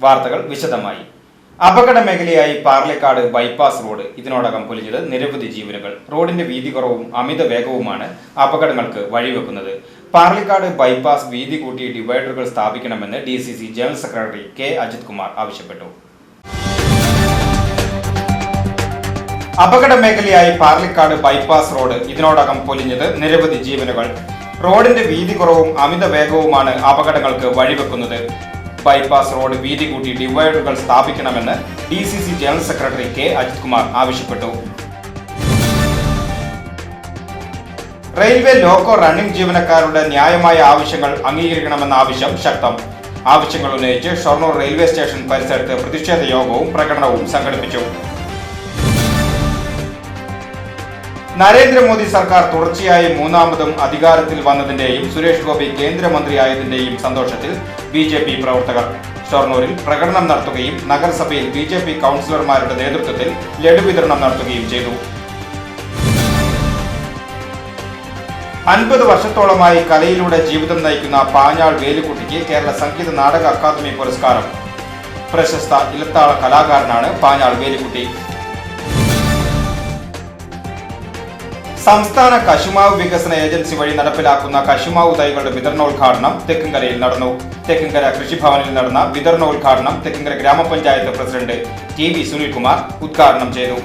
വാർത്തകൾ വിശദമായി. അപകട മേഖലയായി പാർലക്കാട് ബൈപ്പാസ് റോഡ്. ഇതിനോടകം പൊലിഞ്ഞത് നിരവധി ജീവനുകൾ. റോഡിന്റെ വീതി കുറവും അമിത വേഗവുമാണ് അപകടങ്ങൾക്ക് വഴിവെക്കുന്നത്. പാർലിക്കാട് ബൈപ്പാസ് വീതി കൂട്ടി ഡിവൈഡറുകൾ സ്ഥാപിക്കണമെന്ന് D general secretary K. Ajith Kumar ആവശ്യപ്പെട്ടു. അപകട മേഖലയായി പാർലിക്കാട് ബൈപ്പാസ് റോഡ്. ഇതിനോടകം പൊലിഞ്ഞത് നിരവധി ജീവനുകൾ. റോഡിന്റെ വീതി കുറവും അമിത വേഗവുമാണ് അപകടങ്ങൾക്ക് വഴിവെക്കുന്നത്. ബൈപ്പാസ് റോഡ് വീതി കൂട്ടി ഡിവൈഡറുകൾ സ്ഥാപിക്കണമെന്ന് D C C general secretary K Ajith Kumar ആവശ്യപ്പെട്ടു. റെയിൽവേ ലോക്കോ റണ്ണിംഗ് ജീവനക്കാരുടെ ന്യായമായ ആവശ്യങ്ങൾ അംഗീകരിക്കണമെന്ന ആവശ്യം ശക്തം. ആവശ്യങ്ങൾ ഉന്നയിച്ച് ഷൊർണൂർ റെയിൽവേ സ്റ്റേഷൻ പരിസരത്ത് പ്രതിഷേധ യോഗവും പ്രകടനവും സംഘടിപ്പിച്ചു. നരേന്ദ്രമോദി സർക്കാർ തുടർച്ചയായി മൂന്നാമതും അധികാരത്തിൽ വന്നതിന്റെയും സുരേഷ് ഗോപി കേന്ദ്രമന്ത്രിയായതിന്റെയും സന്തോഷത്തിൽ ബി ജെ പി പ്രവർത്തകർ ഷൊർണൂരിൽ പ്രകടനം നടത്തുകയും നഗരസഭയിൽ ബി ജെ പി കൗൺസിലർമാരുടെ നേതൃത്വത്തിൽ ലഡു വിതരണം നടത്തുകയും ചെയ്തു. അൻപത് വർഷത്തോളമായി കലയിലൂടെ ജീവിതം നയിക്കുന്ന പാഞ്ഞാൾ വേലുക്കുട്ടിക്ക് കേരള സംഗീത നാടക അക്കാദമി പുരസ്കാരം. പ്രശസ്ത ഇലത്താള കലാകാരനാണ് പാഞ്ഞാൾ വേലുക്കുട്ടി സംസ്ഥാന കശുമാവ് വികസന ഏജൻസി വഴി നടപ്പിലാക്കുന്ന കശുമാവ് തൈകളുടെ വിതരണോദ്ഘാടനം തെക്കുംകരയിൽ നടന്നു. തെക്കുംകര കൃഷിഭവനിൽ നടന്ന വിതരണോദ്ഘാടനം തെക്കുംകര ഗ്രാമപഞ്ചായത്ത് പ്രസിഡന്റ് ടി വി സുനിൽകുമാർ ഉദ്ഘാടനം ചെയ്തു.